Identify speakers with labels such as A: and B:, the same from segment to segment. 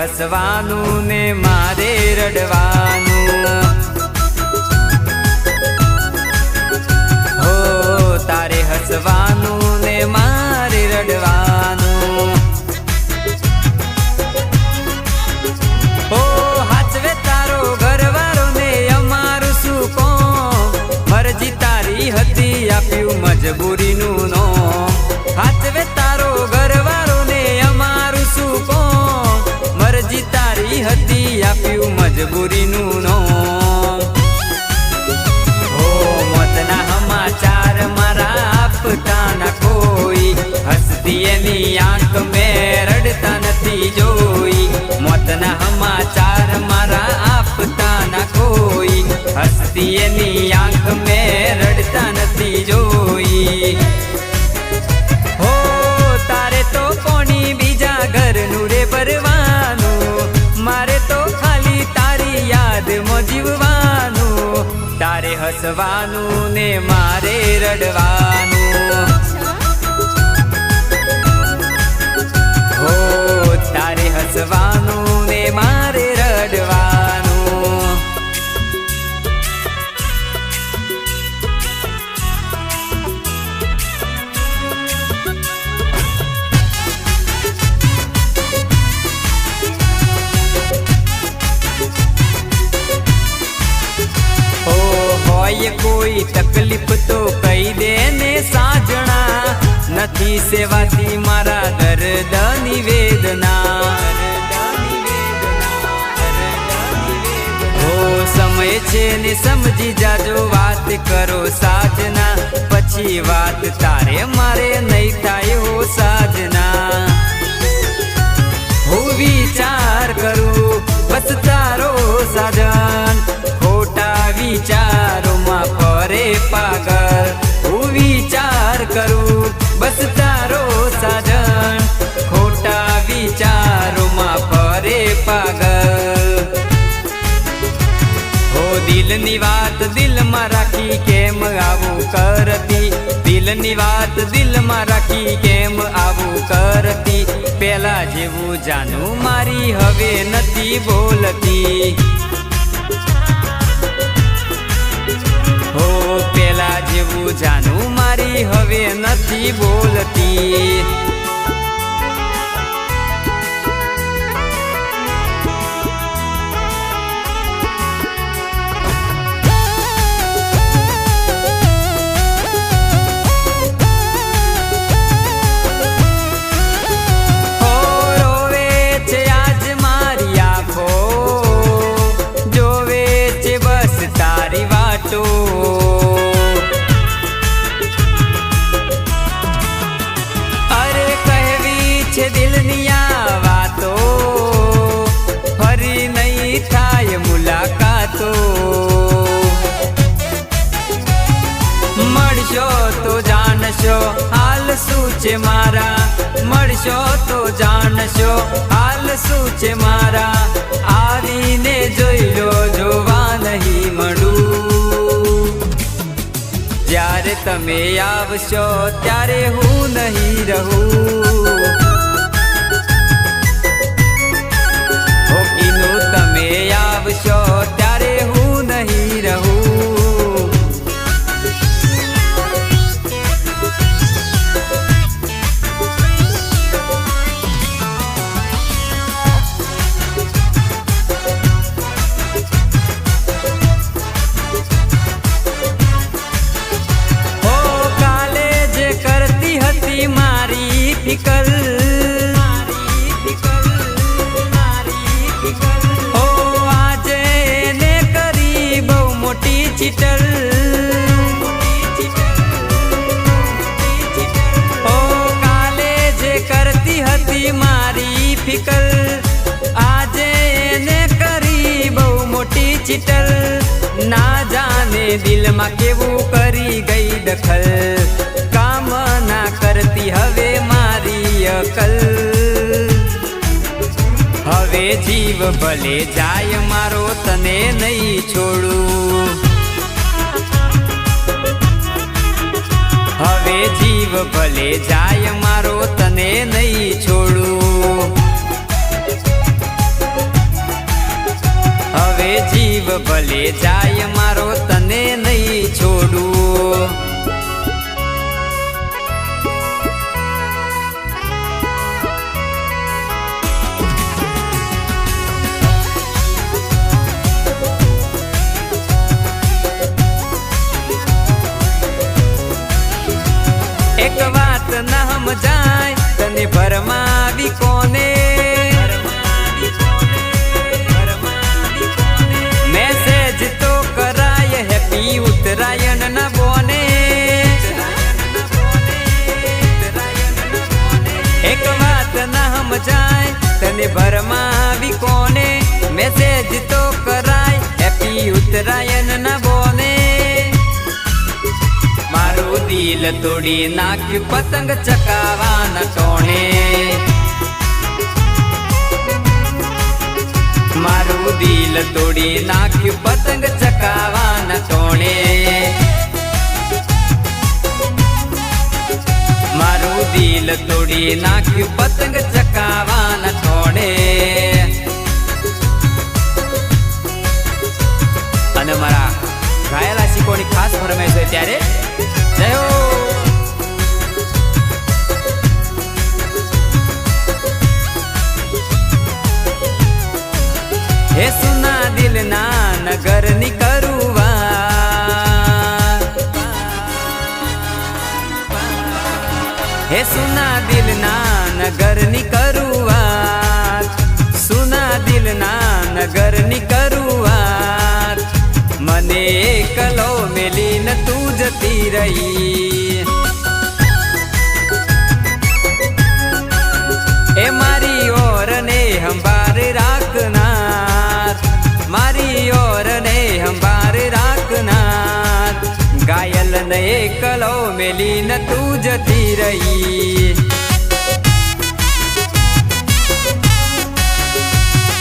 A: હસવાનું ને મારે રડવાનું. હો તારે હસવાનું ને મારે રડવાનું એની આંખ મેં રડતા નથી જોઈ. તો કોની બીજા ઘરનું મારે તો ખાલી તારી યાદમાં જીવવાનું તારે હસવાનું ને મારે રડવાનું. હો, તારે હસવાનું કોઈ તકલીફ તો કહી દે ને સાજણા. નથી સેવાતી મારા દર્દ નિવેદના સમય છે ને સમજી જાજો, વાત કરો સાજના પછી વાત તારે દિલની વાત દિલમાં રાખી કેમ આવું કરતી? દિલની વાત દિલમાં રાખી કેમ આવું કરતી? પેલા જેવું જાનું મારી હવે નથી બોલતી. હો, પેલા જેવું જાનું મારી હવે નથી બોલતી. જાણશો હાલ શું છે મારા? મળશો તો જાણશો. હાલ શું છે મારા? આવીને જોઈ લો, જોવા નહીં મળું. જ્યારે તમે આવશો, ત્યારે હું નહીં રહું. ચીટર ના જાને દિલમાં કેવું કરી ગઈ દખલ. કામ ના કરતી હવે મારી અકલ. હવે જીવ ભલે જાય મારો તને નહીં છોડું. હવે જીવ ભલે જાય મારો તને નહીં છોડું. જીવ ભલે જાય મારો તને નહીં છોડું. સમજાય તને ભરમાવી કોને? મેસેજ તો કરાય હેપી ઉત્તરાયણ ના બોને. મારું દિલ તોડી નાખ્યું પતંગ ચકાવાના ટોણે મારું દિલ તોડી નાખ્યું પતંગ ચકાવાના ટોણે મારું દિલ તોડી નાખ્યું પતંગ ખાસ ત્યારે? જય હો! સુના દિલના નગરની હે સુના દિલના નગરની કરુવા સુના દિલના નગરની એકલો મેલીને તું જતી રહી એ મારી ઓર ને હંભાર રાખનાર મારી ઓર ને હંભાર રાખનાર ગાયલ ને એકલો મેલીને તું જતી રહી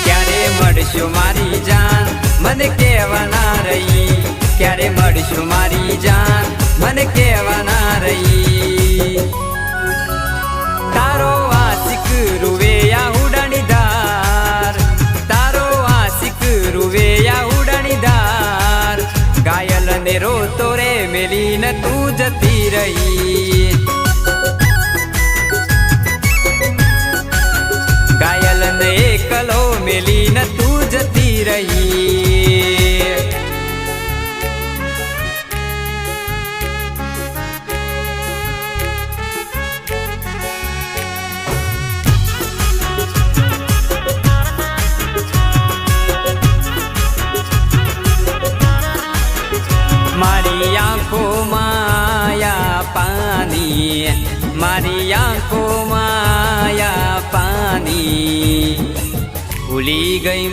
A: ક્યારે મળશું મારી જાન મને કહેવાના રહી ક્યારે મળશું મારી જાન? મને કહેવાના રહી. તારો આશિક રૂવે ઉડાણીદાર તારો આશિક રૂવેયા ઉડાણીદાર ગાયલ ને રોતો રે મેલીને તું જતી રહી. ગાયલ ને એકલો મેલીને તું જતી રહી.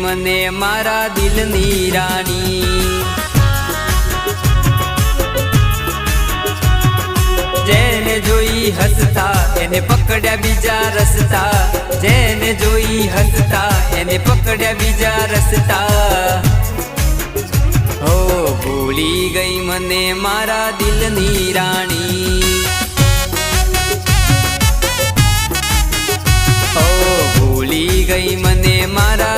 A: મને મારા દિલની રાણી. જેને જોઈ હસતા, એને પકડ્યા બીજા રસતા. જેને જોઈ હસતા, એને પકડ્યા બીજા રસતા. હો, ભૂલી ગઈ મને મારા દિલની રાણી. ગઈ મને મારા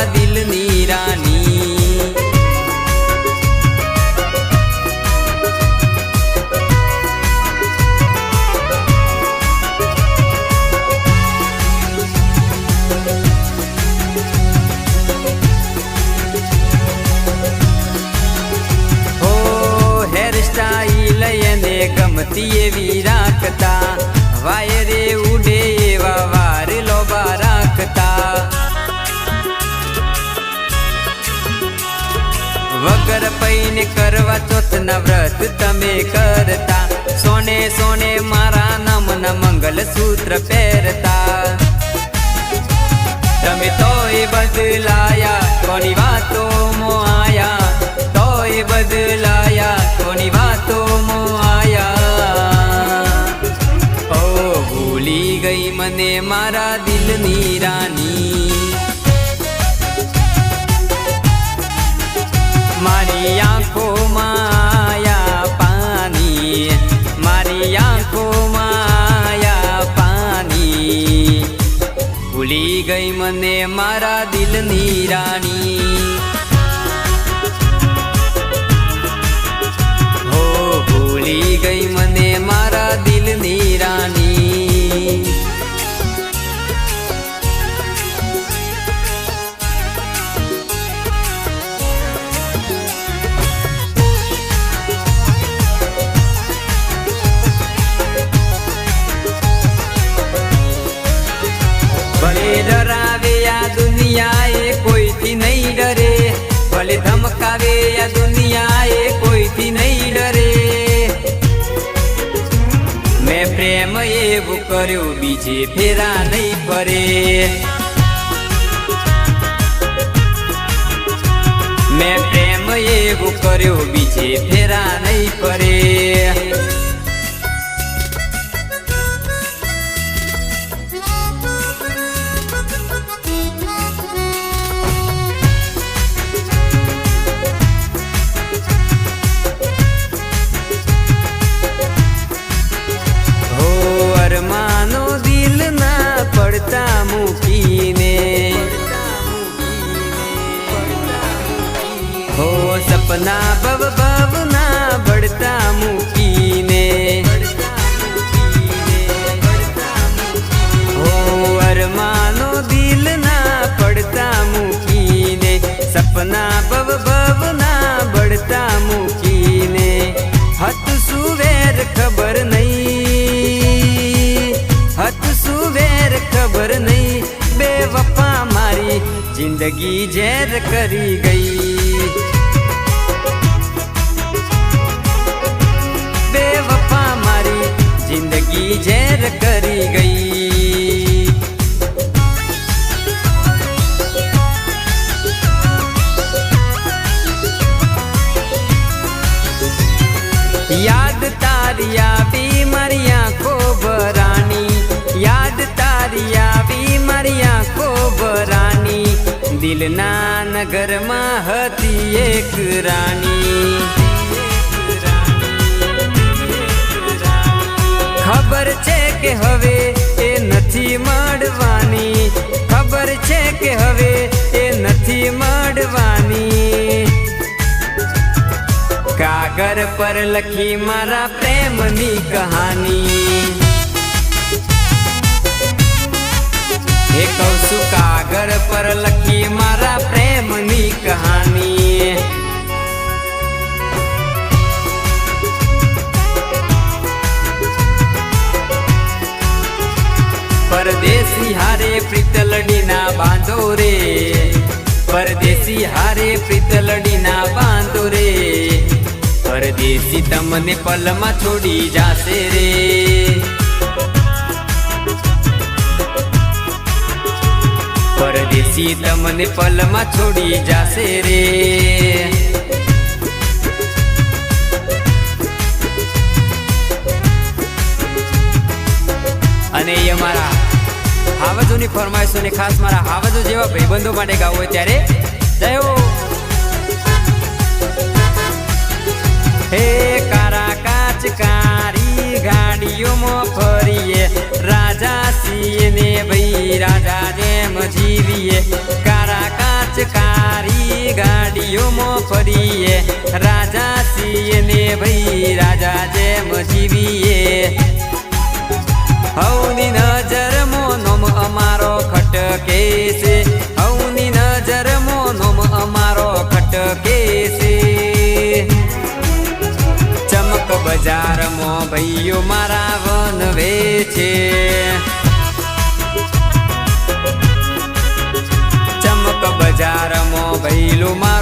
A: સૂત્ર પહેરતા. તમે તોય એ બદલાયા ગઈ મને મારા દિલની રાણી. હો ભૂલી ગઈ મને મારા દિલની રાણી. ડરાવે આ દુનિયા એ કોઈથી નહીં ડરે. ભલે ધમકાવે આ દુનિયા એ કોઈથી નહીં ડરે. મેં પ્રેમ એવું કર્યો, બીજે ફેરા નહીં ફરે. મેં પ્રેમ એવું કર્યો, બીજે ફેરા નહીં ફરે. જિંદગી ઝેર કરી ગઈ. બેવફા મારી જિંદગી ઝેર કરી ગઈ. યાદ તારી આવી દિલના નગરમાં હતી એક રાણી. ખબર છે કે હવે એ નથી મળવાની. ખબર છે કે હવે એ નથી મળવાની. કાગર પર લખી મારા પ્રેમની કહાની. પ્રીતલડી બાંધો રે. પરદેશી હારે પ્રીતલડી બાંધો રે. પરદેશી તમને પલમાં છોડી જાશે રે. પરદેશી તમને પલમાં છોડી જાશે રે. અને અમારા હાવજોની ફરમાઈશોને ખાસ મારા હાવજો જેવા ભાઈબંધો માટે ગાવું હોય ત્યારે જય હો. કારા કાચ કારી ગાડીઓમાં ફરીએ, રાજા સિંહ ને ભાઈ છે. હવની નજર મોનોમ અમારો ખટકે છે. ચમક બજારમાં ભાઈઓ મારા વનવે છે. ચમક બજારમાં ભૈલું મારો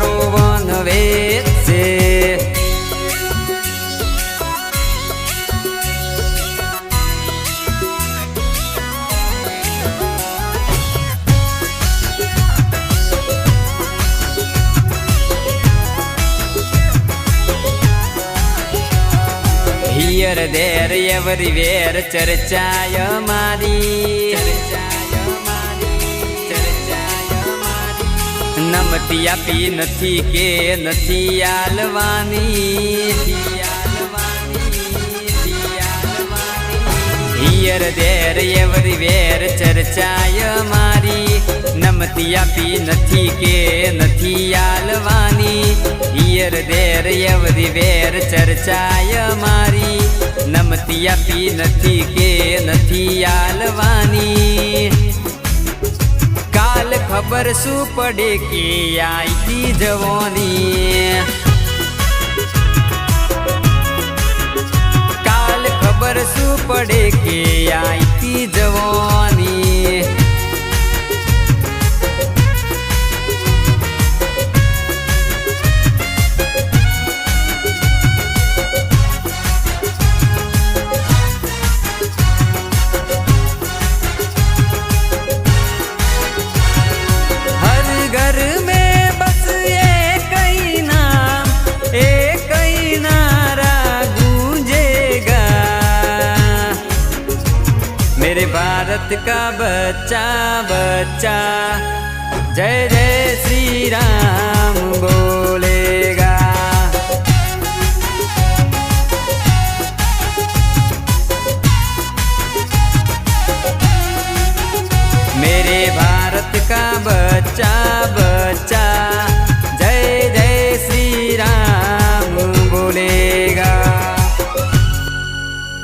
A: દેર એવરીવેર ચર્ચાય મારી. નમતી આપી નથી કે નથી આલવાની. હિયર દેર એવરી વેર ચર્ચાય મારી. નમતી આપી નથી કે નથી આલવાની. હિયર દેર એવરી વેર ચર્ચાય મારી. નમતી આપી નથી કે નથી આલવાની કાલ ખબર શું પડે કે આઈતી જવાની भारत का बच्चा बच्चा। जय जय श्री राम बोलेगा। मेरे भारत का बच्चा